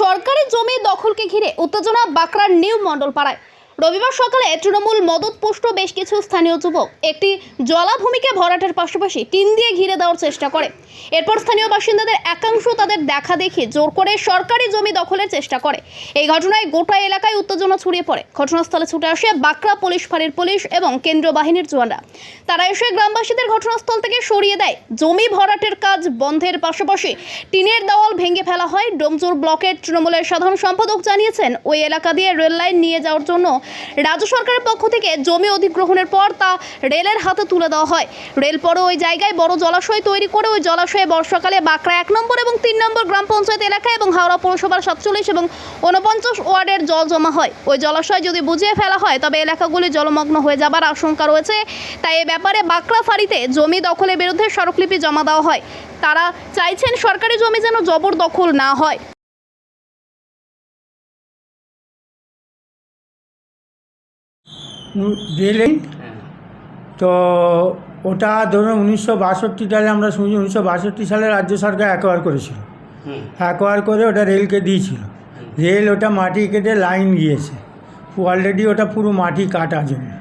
সরকারি জমি দখলকে ঘিরে উত্তেজনা বাঁকড়ার নিউ মণ্ডলপাড়ায়। রবিবার সকালে তৃণমূল মদতপুষ্ট বেশ কিছু স্থানীয় যুবক একটি জলাভূমিকে ভরাটের পাশাপাশি টিন দিয়ে ঘিরে দেওয়ার চেষ্টা করে। এরপর স্থানীয় বাসিন্দাদের একাংশ তাদের দেখা দেখি জোর করে সরকারি জমি দখলের চেষ্টা করে। এই ঘটনায় গোটা এলাকায় উত্তেজনা ছড়িয়ে পড়ে। ঘটনাস্থলে ছুটে আসে বাঁকড়া পুলিশ ফাঁড়ির পুলিশ এবং কেন্দ্রীয় বাহিনীর জওয়ানরা। তারা এসে গ্রামবাসীদের ঘটনাস্থল থেকে সরিয়ে দেয়। জমি ভরাটের কাজ বন্ধের পাশাপাশি টিনের দেওয়াল ভেঙে ফেলা হয়। ডোমজুর ব্লকের তৃণমূলের সাধারণ সম্পাদক জানিয়েছেন, ওই এলাকা দিয়ে রেল লাইন নিয়ে যাওয়ার জন্য রাজ্য সরকারের পক্ষ থেকে জমি অধিগ্রহণের পর তা রেলের হাতে তুলে দেওয়া হয়। রেল পরে ওই জায়গায় বড় জলাশয় তৈরি করে ওই জলাশয়ে বর্ষাকালে বাঁকড়া এক নম্বর এবং তিন নম্বর গ্রাম পঞ্চায়েত এলাকা এবং হাওড়া পৌরসভার সাতচল্লিশ এবং ঊনপঞ্চাশ ওয়ার্ডের জল জমা হয়। ওই জলাশয় যদি বুঝিয়ে ফেলা হয়, তবে এলাকাগুলি জলমগ্ন হয়ে যাবার আশঙ্কা রয়েছে। তাই এ ব্যাপারে বাঁকড়া ফাঁড়িতে জমি দখলের বিরুদ্ধে স্মারকলিপি জমা দেওয়া হয়। তারা চাইছেন সরকারি জমি যেন জবরদখল না হয়। রেলিং তো ওটা ধরুন উনিশশো বাষট্টি সালে আমরা শুনছি উনিশশো বাষট্টি সালে রাজ্য সরকার অ্যাকোয়ার করেছিল। অ্যাকোয়ার করে ওটা রেলকে দিয়েছিল। রেল ওটা মাটি কেটে লাইন গিয়েছে। অলরেডি ওটা পুরো মাটি কাটা জমি।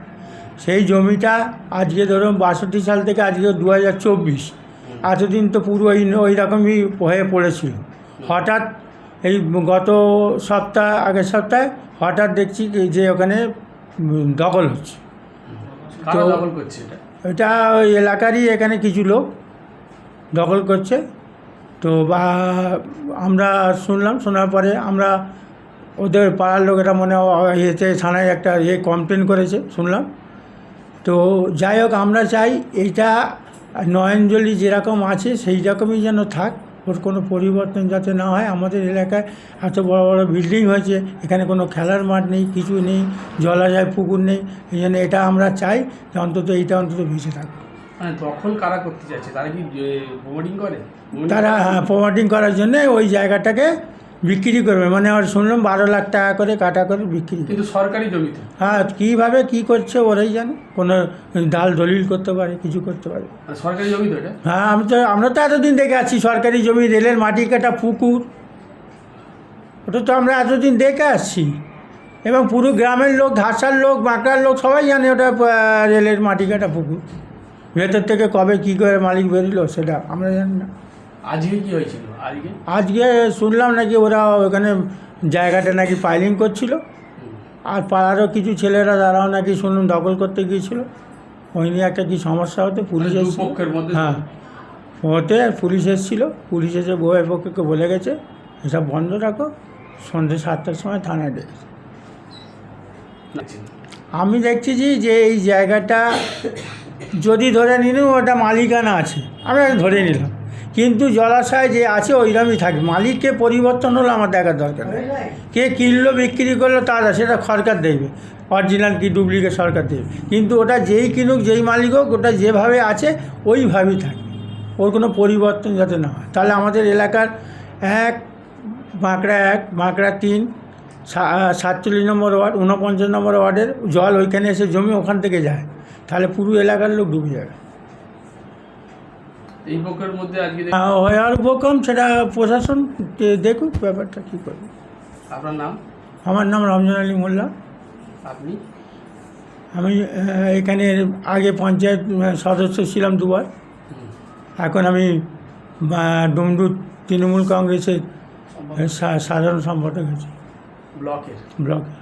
সেই জমিটা আজকে ধরুন বাষট্টি সাল থেকে আজকে দু হাজার চব্বিশ এতদিন তো পুরো ওই ওই রকমই হয়ে পড়েছিল। হঠাৎ এই গত সপ্তাহ আগের সপ্তাহে হঠাৎ দেখছি যে ওখানে দখল হচ্ছে। তো- দখল করছে এটা? এটা ওই এলাকারই এখানে কিছু লোক দখল করছে। তো বা আমরা শুনলাম শোনার পরে আমরা ওদের পাড়ার লোকেরা মনে হয় ইয়েতে থানায় একটা ইয়ে কমপ্লেন করেছে শুনলাম। তো যাই হোক আমরা চাই এইটা নয়নজলি যেরকম আছে সেই রকমই যেন থাক। ওর কোনো পরিবর্তন যাতে না হয় আমাদের এলাকায় এত বড় বড় বিল্ডিং হয়েছে এখানে কোনো খেলার মাঠ নেই কিছু নেই জলাশয় পুকুর নেই এই জন্য এটা আমরা চাই যে অন্তত এইটা অন্তত বেঁচে থাকবে মানে দখল কারা করতে চাইছে? তারা কি করে? তারা হ্যাঁ প্রমোটিং করার জন্যে ওই জায়গাটাকে বিক্রি করবে। মানে আর শুনলাম বারো লাখ টাকা করে কাটা করে বিক্রি কিন্তু সরকারি জমিতে? হ্যাঁ কীভাবে কী করছে ওরাই জানে। কোনো ডাল দলিল করতে পারে কিছু করতে পারে। সরকারি জমি তো এটা? হ্যাঁ আমি তো আমরা তো এতদিন দেখে আছি সরকারি জমি রেলের মাটি কাটা পুকুর। ওটা তো আমরা এতদিন দেখে আসছি। এবং পুরো গ্রামের লোক ঘাসার লোক বাঁকড়ার লোক সবাই জানে ওটা রেলের মাটি কাটা পুকুর। ভেতর থেকে কবে কী করে মালিক বেরোলো সেটা আমরা জানি না। আজকে কি হয়েছিল? আজকে? শুনলাম নাকি ওরা ওখানে জায়গাটা নাকি ফাইলিং করছিল। আর পাড়ারও কিছু ছেলেরা তারাও নাকি শুনলাম দখল করতে গিয়েছিল। ওই নিয়ে একটা কি সমস্যা হতো পুলিশ মানে মধ্যে হ্যাঁ। ওতে পুলিশ এসেছিল। পুলিশ এসে বউয়ের পক্ষকে বলে গেছে এসব বন্ধ রাখো সন্ধ্যে সাতটার সময় থানায় ডেকেছে। আমি দেখছি যে এই জায়গাটা যদি ধরে নিলাম ওটা মালিকানা আছে। আমরা ধরে নিলাম। কিন্তু জলাশয় যে আছে ওইরকমই থাকে মালিককে পরিবর্তন হলো আমার দেখার দরকার নেই। কে কিনলো, বিক্রি করল তারা সেটা সরকার দেখবে। অরিজিনাল কি ডুপ্লিকেট সরকার দেবে কিন্তু ওটা যেই কিনুক, যেই মালিক হোক, ওটা যেভাবে আছে, ওইভাবেই থাকে ওর কোনো পরিবর্তন যাতে না হয়। তাহলে আমাদের এলাকার এক, বাঁকড়া এক, বাঁকড়া তিন সাতচল্লিশ নম্বর ওয়ার্ড, ঊনপঞ্চাশ নম্বর ওয়ার্ডের জল ওইখানে এসে জমি ওখান থেকে যায়। তাহলে পুরো এলাকার লোক ডুবে যাবে। এই পক্ষের মধ্যে আজকে হয় আর উপক্রম সেটা প্রশাসন দেখুক ব্যাপারটা কী করবে আপনার নাম? আমার নাম রমজান আলী মোল্লা। আপনি? আমি এখানে আগে পঞ্চায়েত সদস্য ছিলাম দুবার। এখন আমি ডুমডু তৃণমূল কংগ্রেসের সা- সাধারণ সম্পাদক আছি। ব্লকের? ব্লকে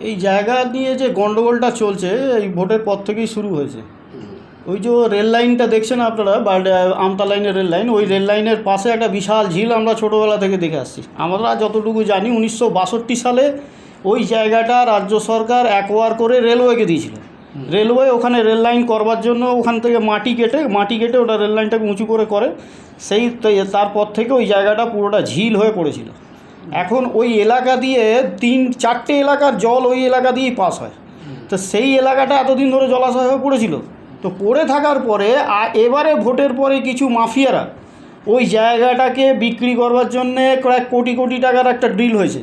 এই জায়গা নিয়ে যে গন্ডগোলটা চলছে এই ভোটের পর থেকেই শুরু হয়েছে। ওই যে রেল লাইনটা দেখছেন আপনারা? আমতা লাইনের রেল লাইন। ওই রেল লাইনের পাশে একটা বিশাল ঝিল আমরা ছোটোবেলা থেকে দেখে আসছি। আমরা যতটুকু জানি উনিশশো বাষট্টি সালে ওই জায়গাটা রাজ্য সরকার অ্যাকোয়ার করে রেলওয়েকে দিয়েছিল। রেলওয়ে ওখানে রেল লাইন করবার জন্য ওখান থেকে মাটি কেটে মাটি কেটে ওটা রেল লাইনটাকে উঁচু করে করে সেই তারপর থেকে ওই জায়গাটা পুরোটা ঝিল হয়ে পড়েছিল। এখন ওই এলাকা দিয়ে তিন চারটে এলাকার জল ওই এলাকা দিয়েই পাস হয়। তো সেই এলাকাটা এতদিন ধরে জলাশয় হয়ে পড়েছিল। তো পড়ে থাকার পরে এবারে ভোটের পরে কিছু মাফিয়ারা ওই জায়গাটাকে বিক্রি করবার জন্যে কয়েক কোটি কোটি টাকার একটা ড্রিল হয়েছে।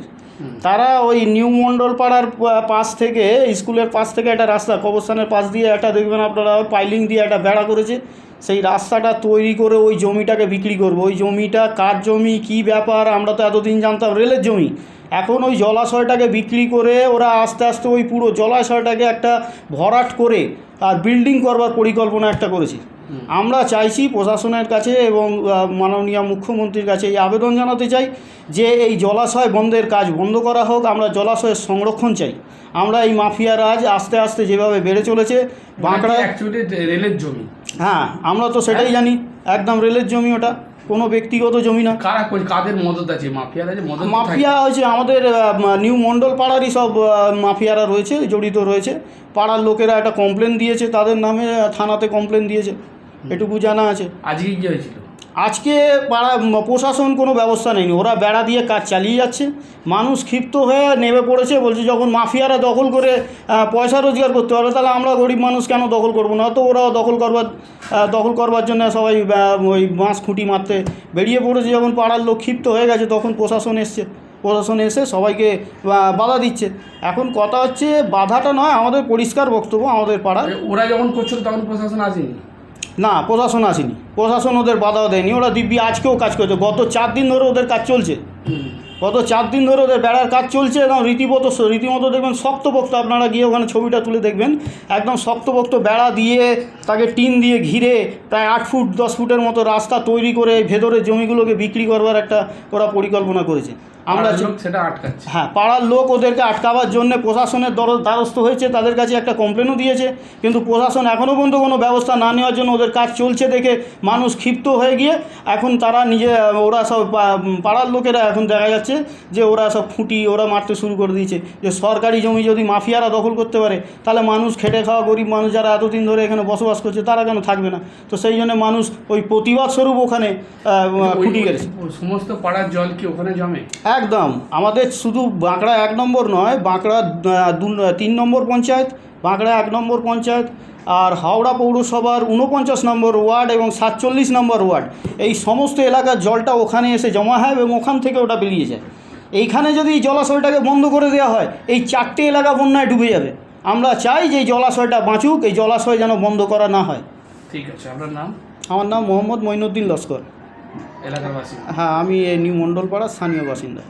তারা ওই নিউ মণ্ডল পাড়ার পাশ থেকে স্কুলের পাশ থেকে একটা রাস্তা কবরস্থানের পাশ দিয়ে একটা দেখবেন আপনারা পাইলিং দিয়ে একটা বেড়া করেছে। সেই রাস্তাটা তৈরি করে ওই জমিটাকে বিক্রি করব। ওই জমিটা কার জমি কি ব্যাপার আমরা তো এতদিন জানতাম রেলের জমি। এখন ওই জলাশয়টাকে বিক্রি করে ওরা আস্তে আস্তে ওই পুরো জলাশয়টাকে একটা ভরাট করে আর বিল্ডিং করবার পরিকল্পনা একটা করেছে। আমরা চাইছি প্রশাসনের কাছে এবং মাননীয় মুখ্যমন্ত্রীর কাছে এই আবেদন জানাতে চাই যে এই জলাশয় বন্ধের কাজ বন্ধ করা হোক আমরা জলাশয়ের সংরক্ষণ চাই। আমরা এই মাফিয়া রাজ আস্তে আস্তে যেভাবে বেড়ে চলেছে বাঁকড়া রেলের জমি? হ্যাঁ আমরা তো সেটাই জানি একদম রেলের জমি ওটা। কোনো ব্যক্তিগত জমি না। কারা কাদের মদত আছে? মাফিয়ারা যে মদত মাফিয়া হয়েছে আমাদের নিউ মণ্ডল পাড়ারই সব মাফিয়ারা রয়েছে জড়িত রয়েছে। পাড়ার লোকেরা একটা কমপ্লেন দিয়েছে তাদের নামে থানাতে কমপ্লেন দিয়েছে। এটুকু জানা আছে। আজকে কি হয়েছিল? আজকে পাড়া প্রশাসন কোনো ব্যবস্থা নেয়নি। ওরা বেড়া দিয়ে কাজ চালিয়ে যাচ্ছে। মানুষ ক্ষিপ্ত হয়ে নেমে পড়েছে, বলছে যখন মাফিয়ারা দখল করে পয়সা রোজগার করতে পারবে, তাহলে আমরা গরিব মানুষ কেন দখল করব? না তো ওরাও দখল করবার দখল করবার জন্য সবাই ওই বাঁশ খুঁটি মারতে বেরিয়ে পড়েছে। যখন পাড়ার লোক ক্ষিপ্ত হয়ে গেছে, তখন প্রশাসন এসছে। প্রশাসন এসে সবাইকে বাধা দিচ্ছে। এখন কথা হচ্ছে, বাধাটা নয়, আমাদের পরিষ্কার বক্তব্য আমাদের পাড়ার। ওরা যখন করছিল, তখন প্রশাসন আসেনি। না, প্রশাসন আসেনি। প্রশাসন ওদের বাধাও দেয়নি। ওরা দিব্যি আজকেও কাজ করছে। গত চার দিন ধরে ওদের কাজ চলছে। গত চার দিন ধরে ওদের বেড়ার কাজ চলছে একদম রীতিমত রীতিমতো দেখবেন শক্তপোক্ত আপনারা গিয়ে ওখানে ছবিটা তুলে দেখবেন। একদম শক্তপোক্ত বেড়া দিয়ে তাকে টিন দিয়ে ঘিরে প্রায় আট ফুট, দশ ফুটের মতো রাস্তা তৈরি করে ভেতরের জমিগুলোকে বিক্রি করবার একটা ওরা পরিকল্পনা করেছে। আমরা সেটা আটকাচ্ছে। হ্যাঁ পাড়ার লোক ওদেরকে আটকাবার জন্য প্রশাসনের দর দ্বারস্থ হয়েছে তাদের কাছে একটা কমপ্লেনও দিয়েছে কিন্তু প্রশাসন এখনও পর্যন্ত কোনো ব্যবস্থা না নেওয়ার জন্য ওদের কাজ চলছে দেখে মানুষ ক্ষিপ্ত হয়ে গিয়ে এখন তারা নিজে ওরা সব পাড়ার লোকেরা এখন দেখা যাচ্ছে যে ওরা সব খুঁটি ওরা মারতে শুরু করে দিয়েছে যে সরকারি জমি যদি মাফিয়ারা দখল করতে পারে তাহলে মানুষ খেটে খাওয়া গরিব মানুষ যারা এতদিন ধরে এখানে বসবাস করছে তারা কেন থাকবে না? তো সেই জন্য মানুষ ওই প্রতিবাদ স্বরূপ ওখানে খুঁটি গেছে সমস্ত পাড়ার জল কি ওখানে জমে? একদম। আমাদের শুধু বাঁকড়া এক নম্বর নয় বাঁকড়া দু তিন নম্বর পঞ্চায়েত বাঁকড়া এক নম্বর পঞ্চায়েত আর হাওড়া পৌরসভার উনপঞ্চাশ নম্বর ওয়ার্ড এবং সাতচল্লিশ নম্বর ওয়ার্ড। এই সমস্ত এলাকার জলটা ওখানে এসে জমা হয় এবং ওখান থেকে ওটা বেরিয়ে যায়। এইখানে যদি এই জলাশয়টাকে বন্ধ করে দেওয়া হয় এই চারটে এলাকা বন্যায় ডুবে যাবে। আমরা চাই যে এই জলাশয়টা বাঁচুক এই জলাশয় যেন বন্ধ করা না হয়। ঠিক আছে আপনার নাম? আমার নাম মোহাম্মদ মঈনুদ্দিন লস্কর। এলাকার বাসিন্দা হ্যাঁ আমি এই নিউ মণ্ডলপাড়ার স্থানীয় বাসিন্দা।